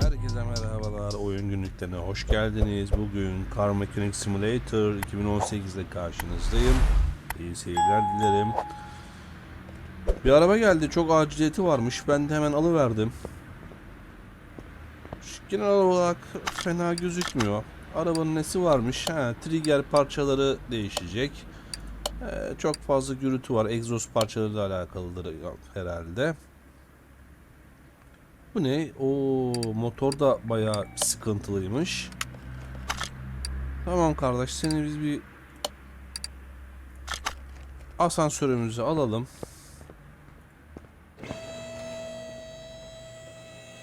Herkese merhabalar. Oyun günlüklerine hoş geldiniz. Bugün Car Mechanic Simulator 2018 ile karşınızdayım. İyi seyirler dilerim. Bir araba geldi. Çok aciliyeti varmış. Ben de hemen alıverdim. Genel olarak fena gözükmüyor. Arabanın nesi varmış? Ha, trigger parçaları değişecek. Ee, çok fazla gürültü var. Egzoz parçaları da alakalıdır herhalde. Bu ne? O motor da bayağı sıkıntılıymış. Tamam kardeş seni biz bir asansörümüzü alalım.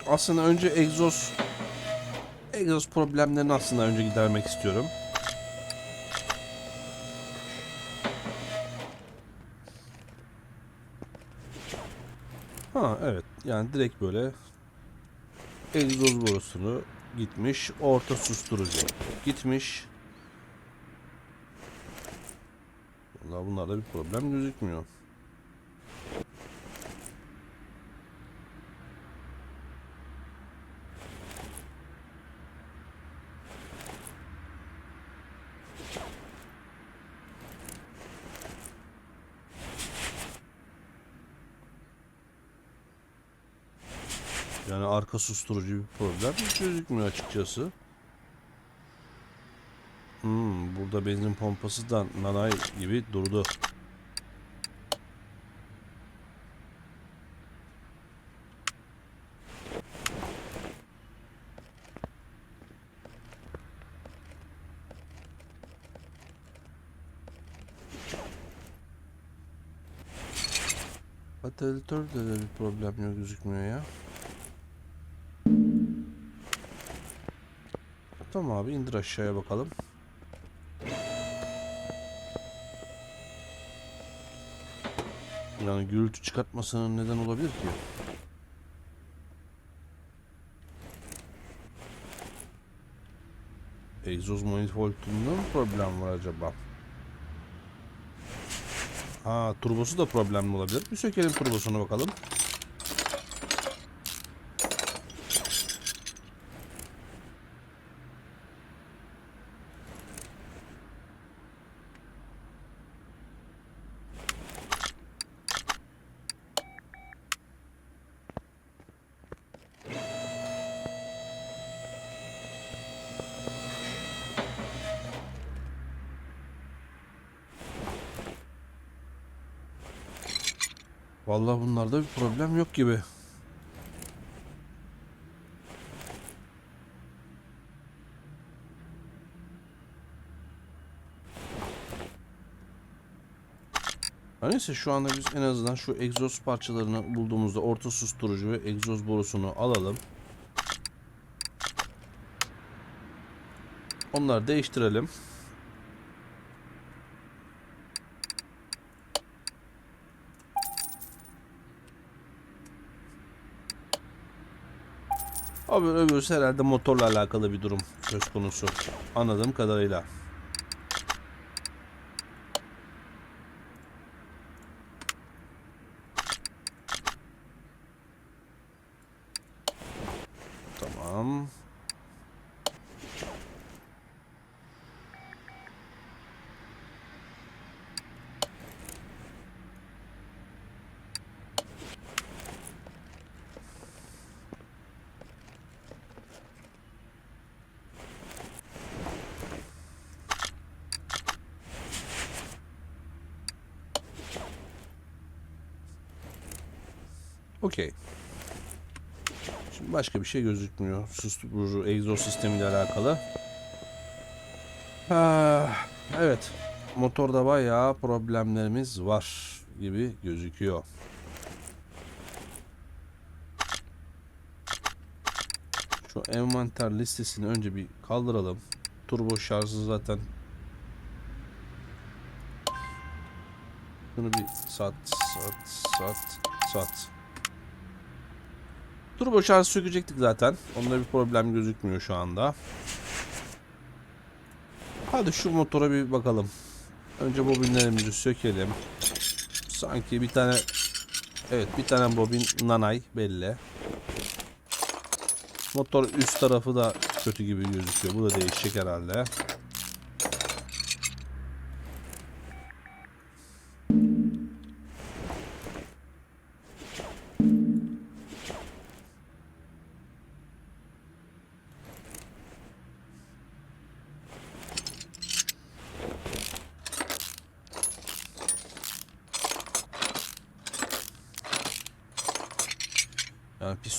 Aslında önce egzoz egzoz problemlerini aslında önce gidermek istiyorum. Ha evet yani direkt böyle egzoz borusunu gitmiş. Orta susturucu gitmiş. Vallahi bunlarda bir problem gözükmüyor. Yani arka susturucu bir problem gözükmüyor açıkçası. Hmm, burada benzin pompası da nanay gibi durdu. Ventilatörde de bir problem yok gözükmüyor ya. Tamam abi indir aşağıya bakalım. Yani gürültü çıkartmasının neden olabilir ki? Egzoz manifoldunda mı problem var acaba? Ha turbosu da problemli olabilir. Bir sökelim turbosuna bakalım. Vallahi bunlarda bir problem yok gibi. Neyse şu anda biz en azından şu egzoz parçalarını bulduğumuzda orta susturucu ve egzoz borusunu alalım. Onları değiştirelim. Abi öbürsü herhalde motorla alakalı bir durum söz konusu. Anladığım kadarıyla. Tamam. Okey. Şimdi başka bir şey gözükmüyor. Susturucu egzoz sistemiyle alakalı. Ah, evet. Motorda bayağı problemlerimiz var gibi gözüküyor. Şu envanter listesini önce bir kaldıralım. Turbo şarjı zaten Bunu bir sat, sat, sat, sat. Turbo şarj sökecektik zaten. Onda bir problem gözükmüyor şu anda. Hadi şu motora bir bakalım. Önce bobinlerimizi sökelim. Sanki bir tane Evet bir tane bobin nanay belli. Motor üst tarafı da kötü gibi gözüküyor. Bu da değişecek herhalde.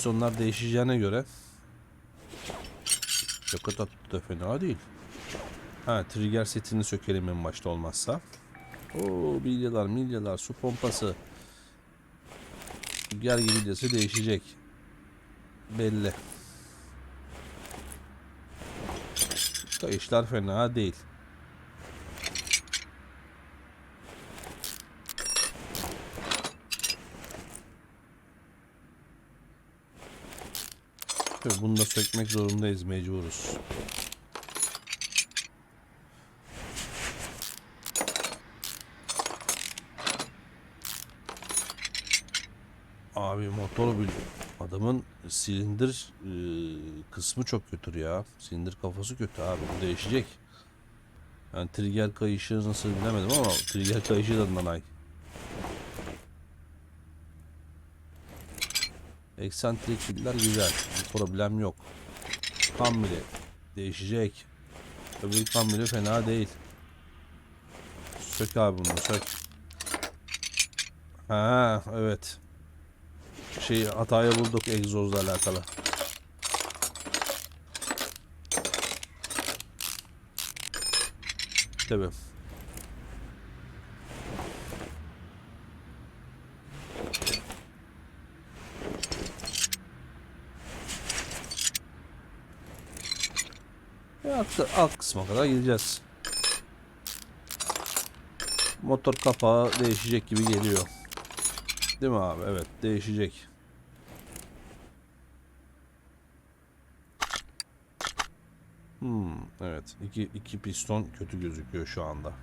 Yani pistonlar değişeceğine göre Yakıt da fena değil. Ha trigger setini sökelim en başta olmazsa. Oo bilyalar milyalar su pompası. Gergi bilyası değişecek. Belli. Kayışlar fena değil. Tabii bunu da sökmek zorundayız mecburuz. Abi motor bil adamın silindir e, kısmı çok kötü ya. Silindir kafası kötü abi. Bu değişecek. Yani trigger kayışı nasıl bilemedim ama trigger kayışı da nanay. Eksantrik filler güzel. Bir problem yok. Kambili değişecek. Öbür kambili fena değil. Sök abi bunu sök. Ha evet. Şey hataya bulduk egzozla alakalı. Tabii. E, alt, kısma kadar gideceğiz. Motor kapağı değişecek gibi geliyor. Değil mi abi? Evet değişecek. Hmm, evet. iki, iki piston kötü gözüküyor şu anda.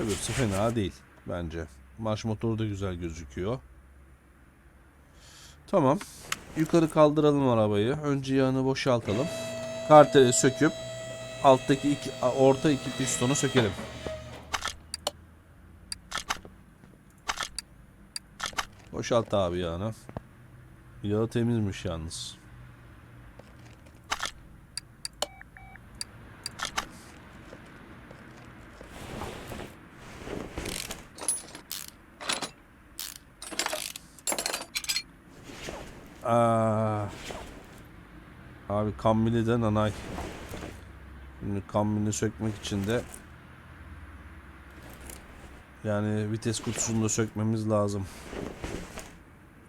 Öbürsü fena değil bence. Marş motoru da güzel gözüküyor. Tamam. Yukarı kaldıralım arabayı. Önce yağını boşaltalım. Karteli söküp alttaki iki, orta iki pistonu sökelim. Boşalt abi yağını. Yağı temizmiş yalnız. Aa. Abi kambili de nanay. Şimdi kambini sökmek için de yani vites kutusunu da sökmemiz lazım.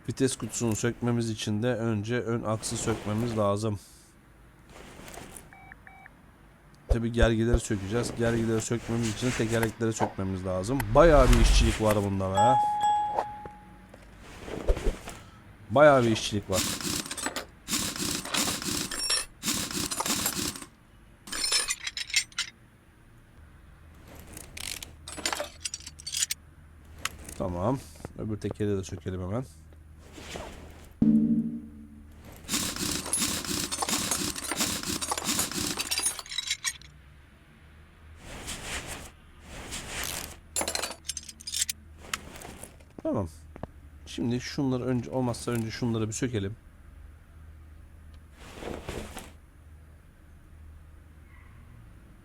Vites kutusunu sökmemiz için de önce ön aksı sökmemiz lazım. Tabi gergileri sökeceğiz. Gergileri sökmemiz için tekerlekleri sökmemiz lazım. Bayağı bir işçilik var bunda be. Bayağı bir işçilik var. Tamam. Öbür tekeri de sökelim hemen. Tamam. Şimdi şunları önce olmazsa önce şunları bir sökelim.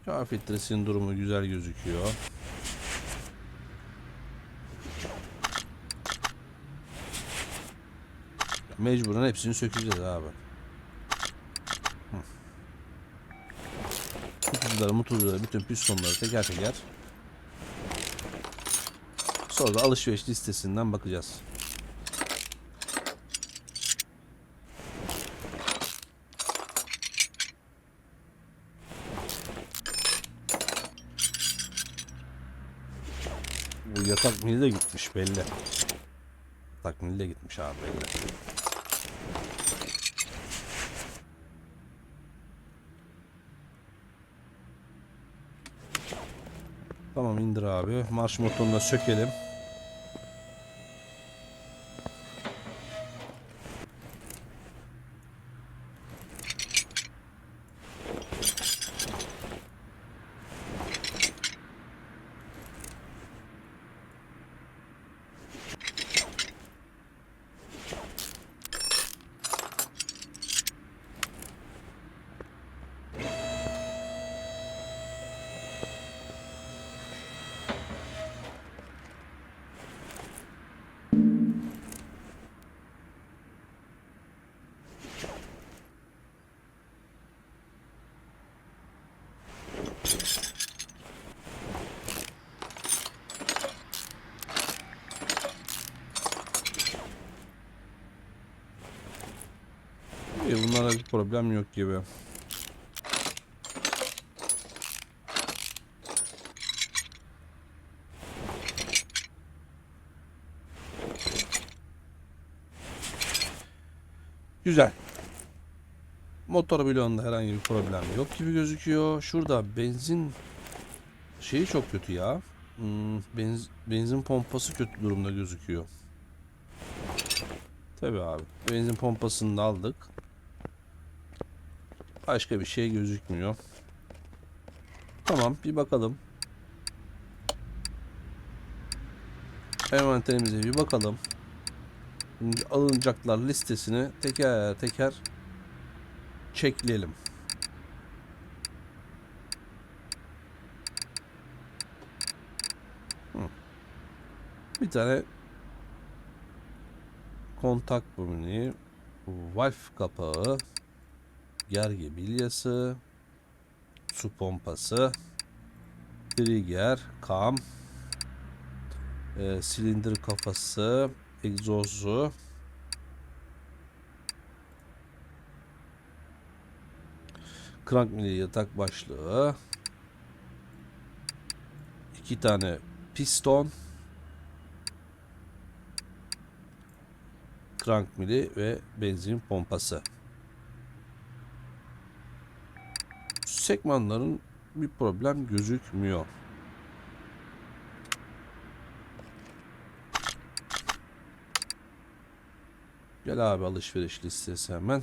Yağ filtresinin durumu güzel gözüküyor. Mecburen hepsini sökeceğiz abi. Hı. Tutucuları, mutucuları, bütün pistonları teker teker. Sonra da alışveriş listesinden bakacağız. Bu yatak mili de gitmiş belli. Yatak mili de gitmiş abi belli. Tamam indir abi. Marş motorunu da sökelim. İyi, bunlara bir problem yok gibi. Güzel. Motor bloğunda herhangi bir problem yok gibi gözüküyor. Şurada benzin şeyi çok kötü ya. Hmm, benz- benzin pompası kötü durumda gözüküyor. Tabii abi. Benzin pompasını da aldık. Başka bir şey gözükmüyor. Tamam bir bakalım. Envanterimize bir bakalım. Şimdi alınacaklar listesini teker teker çekleyelim. Bir tane kontak bölümü, valve kapağı, gergi bilyası, su pompası, trigger, kam, e, silindir kafası, egzozu, Crank mili yatak başlığı. iki tane piston. Crank mili ve benzin pompası. Sekmanların bir problem gözükmüyor. Gel abi alışveriş listesi hemen.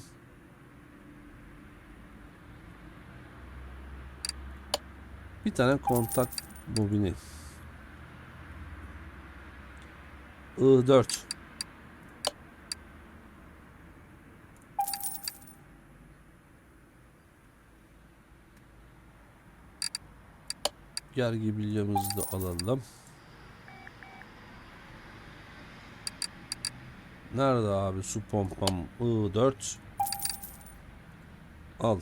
Bir tane kontak bobini. I4. Gergi bilyamızı da alalım. Nerede abi su pompam? I4 Al.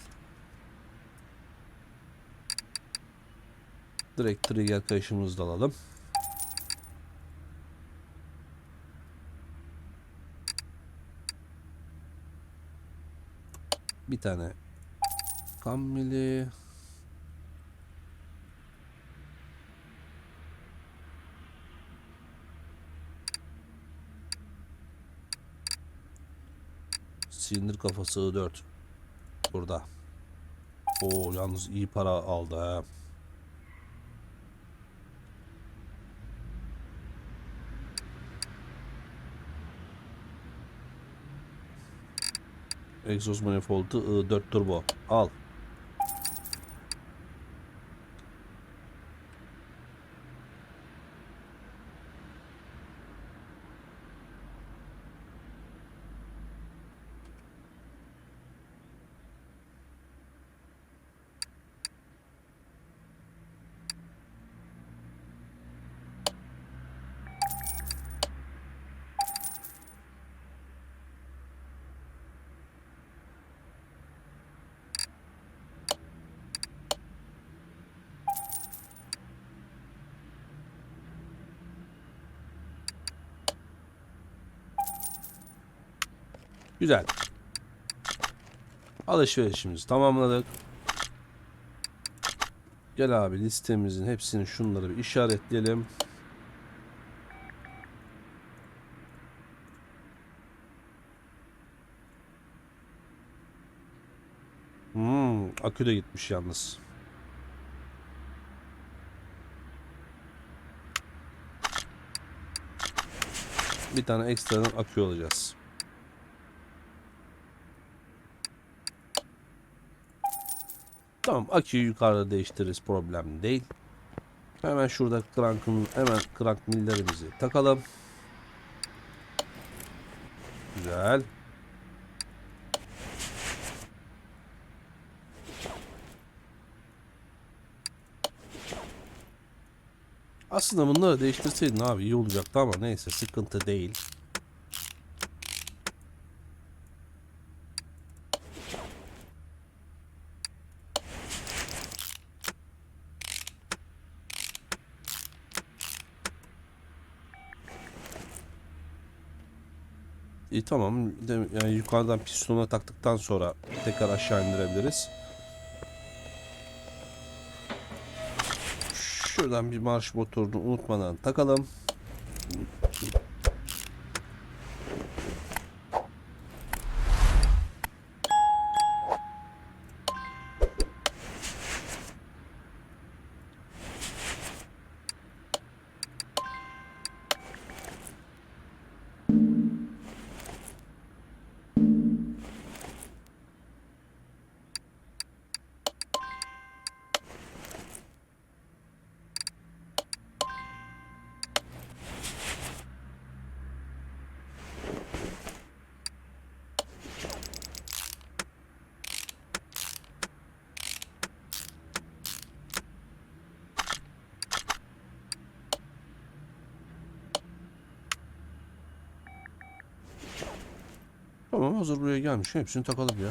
Direkt trigger kayışımızı da alalım. Bir tane Kammili Silindir kafası I4 Burada. Oo yalnız iyi para aldı ha Egzoz manifoldu I4 turbo. Al Güzel. Alışverişimizi tamamladık. Gel abi listemizin hepsini şunları bir işaretleyelim. Hmm, akü de gitmiş yalnız. Bir tane ekstradan akü alacağız. Tamam aküyü yukarıda değiştiririz problem değil. Hemen şurada crank'ın hemen crank millerimizi takalım. Güzel. Aslında bunları değiştirseydin abi iyi olacaktı ama neyse sıkıntı değil. İyi tamam. De- Yani yukarıdan pistona taktıktan sonra tekrar aşağı indirebiliriz. Şuradan bir marş motorunu unutmadan takalım. Tamam hazır buraya gelmiş. Hepsini takalım ya.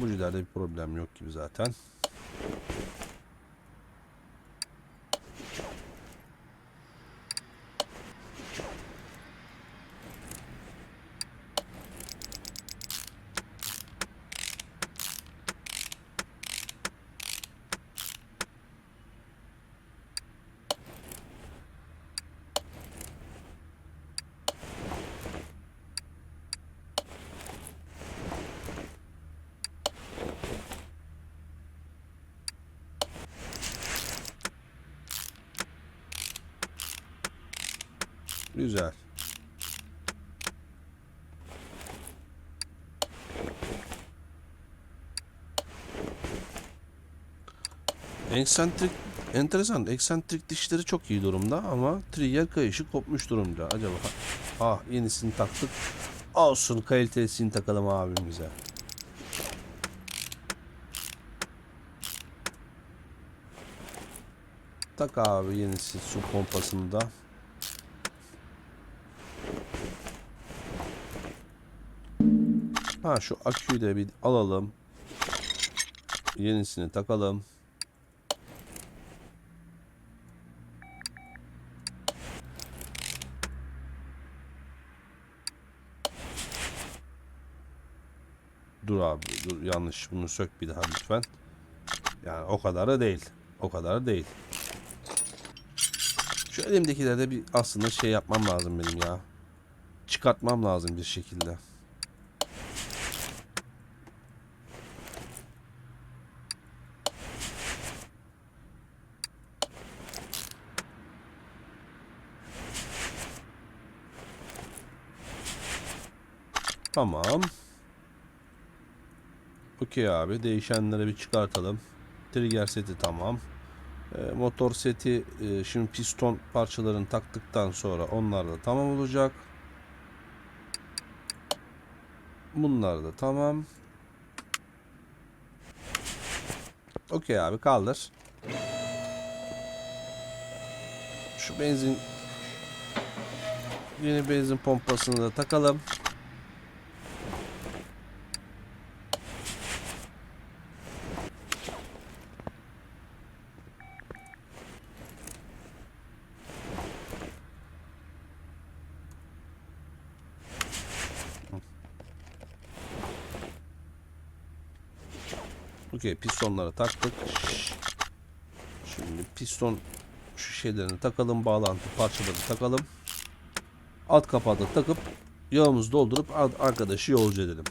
Bujilerde bir problem yok gibi zaten. Güzel. Eksentrik enteresan. Eksentrik dişleri çok iyi durumda ama trigger kayışı kopmuş durumda. Acaba ah yenisini taktık. Olsun kalitesini takalım abimize. Tak abi yenisi su pompasında. Ha şu aküyü de bir alalım. Yenisini takalım. Dur abi dur yanlış bunu sök bir daha lütfen. Yani o kadarı değil. O kadarı değil. Şu elimdekilerde bir aslında şey yapmam lazım benim ya. Çıkartmam lazım bir şekilde. Tamam. Okey abi. Değişenleri bir çıkartalım. Trigger seti tamam. Ee, motor seti e, şimdi piston parçalarını taktıktan sonra onlar da tamam olacak. Bunlar da tamam. Okey abi kaldır. Şu benzin yeni benzin pompasını da takalım. Okey pistonları taktık. Şimdi piston şu şeylerini takalım. Bağlantı parçalarını takalım. Alt kapağı da takıp yağımızı doldurup ar- arkadaşı yolcu edelim.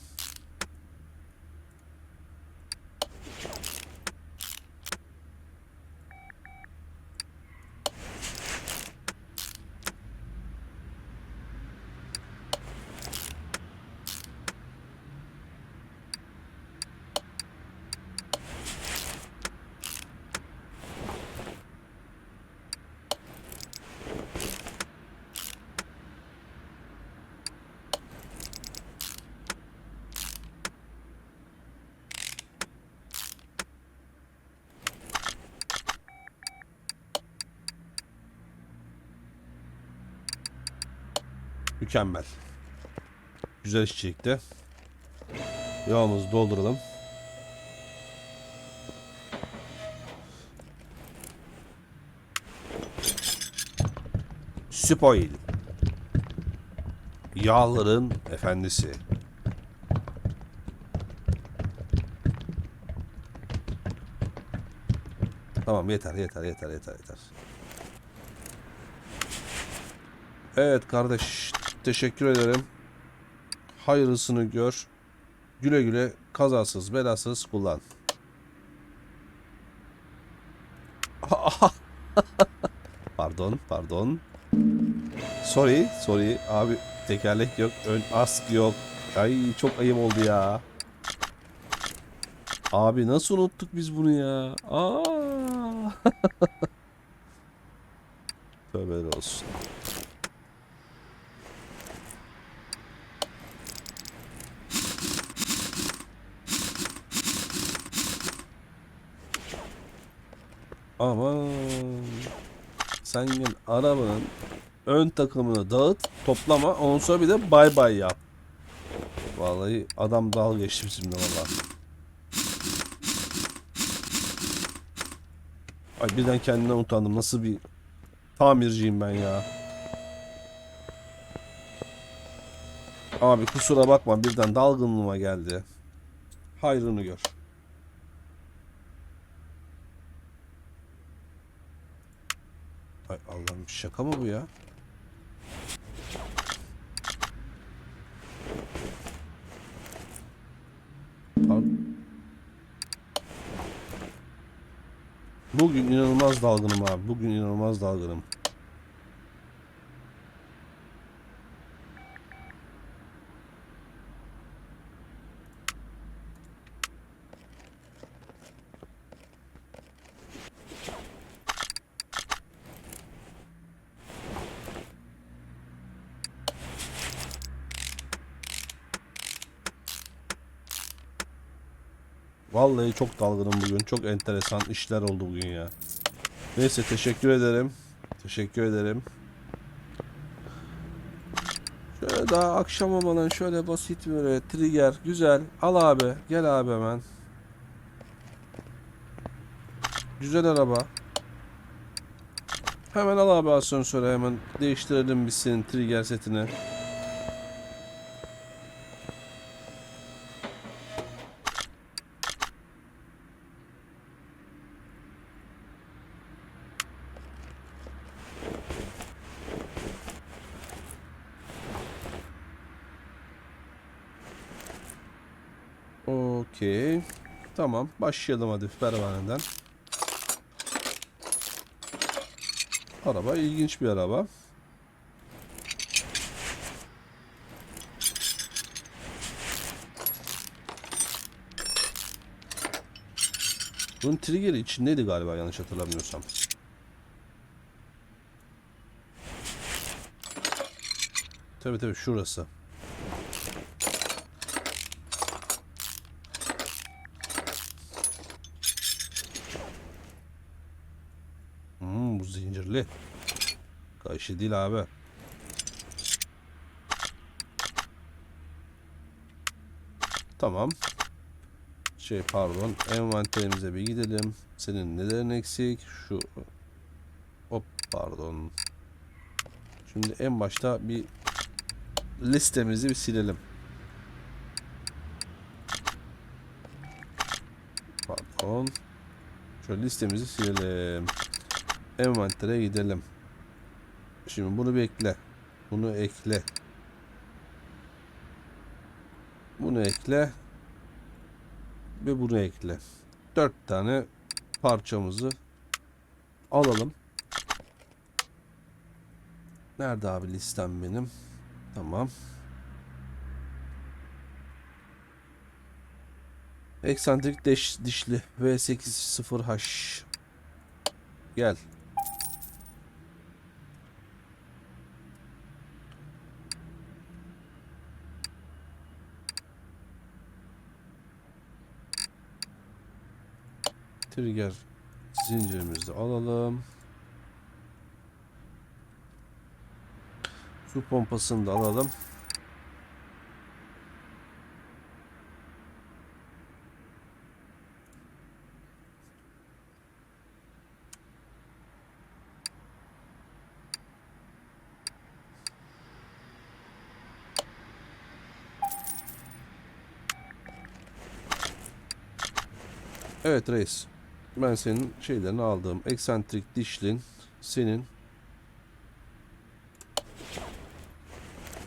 Mükemmel. Güzel iş çekti. Yağımızı dolduralım. Spoil. Yağların efendisi. Tamam yeter yeter yeter yeter yeter. Evet kardeş teşekkür ederim. Hayırlısını gör. Güle güle kazasız belasız kullan. pardon pardon. Sorry sorry abi tekerlek yok ön ask yok. Ay çok ayıp oldu ya. Abi nasıl unuttuk biz bunu ya? Aa. Tövbeler olsun. Aman. Sen gel arabanın ön takımını dağıt, toplama, ondan sonra bir de bay bay yap. Vallahi adam dalga geçti bizimle vallahi. Ay birden kendimden utandım. Nasıl bir tamirciyim ben ya. Abi kusura bakma birden dalgınlığıma geldi. Hayrını gör. Ay Allah'ım şaka mı bu ya? Bugün inanılmaz dalgınım abi. Bugün inanılmaz dalgınım. Vallahi çok dalgınım bugün. Çok enteresan işler oldu bugün ya. Neyse teşekkür ederim. Teşekkür ederim. Şöyle daha akşam olmadan şöyle basit böyle trigger güzel. Al abi. Gel abi hemen. Güzel araba. Hemen al abi asansöre hemen değiştirelim biz senin trigger setini. Okey. Tamam. Başlayalım hadi pervaneden. Araba ilginç bir araba. Bunun triggeri içindeydi galiba yanlış hatırlamıyorsam. Tabii tabii şurası. Hmm, bu zincirli. Kayışı değil abi. Tamam. Şey pardon. Envanterimize bir gidelim. Senin nelerin eksik? Şu. Hop pardon. Şimdi en başta bir listemizi bir silelim. Pardon. Şöyle listemizi silelim. Envantere gidelim. Şimdi bunu bekle. Bunu ekle. Bunu ekle. Ve bunu ekle. Dört tane parçamızı alalım. Nerede abi listem benim? Tamam. Eksantrik deş, dişli V80H. Gel. Trigger zincirimizi alalım. Su pompasını da alalım. Evet reis. Ben senin şeylerini aldım. Eksantrik dişlin senin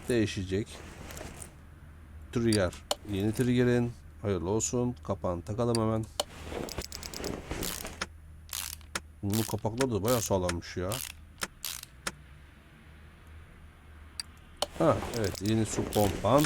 değişecek. Trigger. Yeni trigger'in hayırlı olsun. Kapağını takalım hemen. Bunun kapakları da bayağı sağlammış ya. Ha evet yeni su pompan.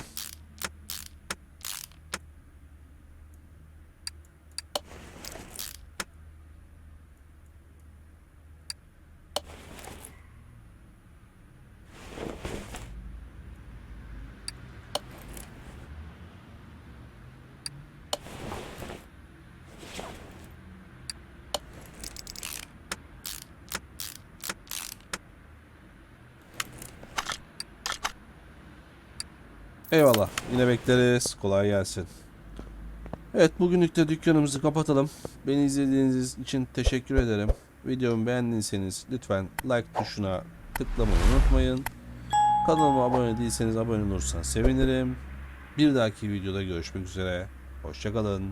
Bekleriz. Kolay gelsin. Evet bugünlük de dükkanımızı kapatalım. Beni izlediğiniz için teşekkür ederim. Videomu beğendiyseniz lütfen like tuşuna tıklamayı unutmayın. Kanalıma abone değilseniz abone olursanız sevinirim. Bir dahaki videoda görüşmek üzere. Hoşçakalın.